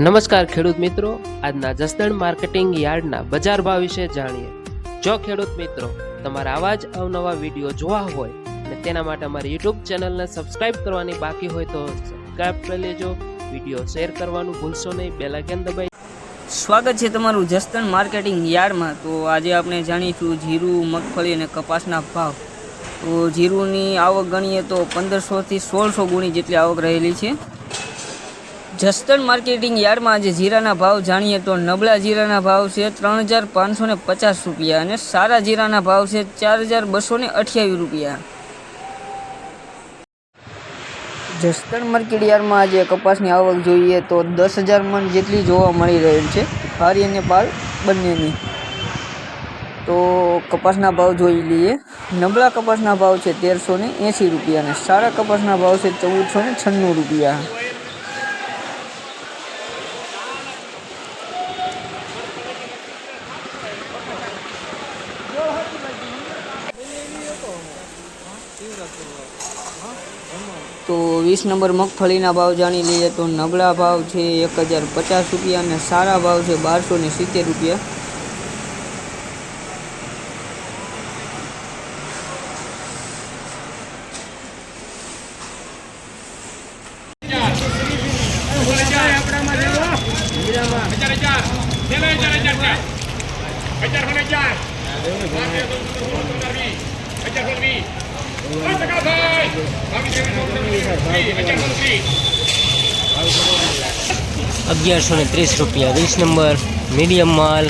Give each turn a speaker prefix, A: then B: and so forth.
A: નમસ્કાર ખેડૂત મિત્રો. આજના જસદણ માર્કેટિંગ યાર્ડના બજાર ભાવ વિશે જાણીએ. જો ખેડૂત મિત્રો, તમારા આવા જ અવનવા વીડિયો જોવા હોય અને તેના માટે અમારી યુટ્યુબ ચેનલને સબસ્ક્રાઇબ કરવાની બાકી હોય તો સબસ્ક્રાઇબ કરી લેજો. વીડિયો શેર કરવાનું ભૂલશો નહીં. બેલાઇકન દબાઈ
B: સ્વાગત છે તમારું જસદણ માર્કેટિંગ યાર્ડમાં. તો આજે આપણે જાણીશું જીરું, મગફળી અને કપાસના ભાવ. તો જીરુંની આવક ગણીએ તો પંદરસોથી સોળસો ગુણી જેટલી આવક રહેલી છે. જસદણ માર્કેટિંગ યાર્ડમાં આજે જીરાના ભાવ જાણીએ તો નબળા જીરાના ભાવ છે ત્રણ હજાર પાંચસો ને પચાસ રૂપિયા અને સારા જીરાના ભાવ છે ચાર હજાર બસો ને અઠ્યાવીસ રૂપિયા. જસદણ માર્કેટ યાર્ડમાં આજે કપાસની આવક જોઈએ તો દસ હજાર મણ જેટલી જોવા મળી રહેલ છે હારી અને પાલ બંનેની. તો કપાસના ભાવ જોઈ લઈએ. નબળા કપાસના ભાવ છે તેરસો ને એંસી રૂપિયા અને સારા કપાસના ભાવ છે ચૌદસો ને છન્નું રૂપિયા. તો વીસ નંબર મગફળીના ભાવ જાણી લઈએ તો નબળા ભાવ છે એક હજાર પચાસ રૂપિયા અને સારા ભાવ છે બારસો ને સિત્તેર રૂપિયા.
A: અગિયારસો ને ત્રીસ રૂપિયા. વીસ નંબર મીડિયમ માલ.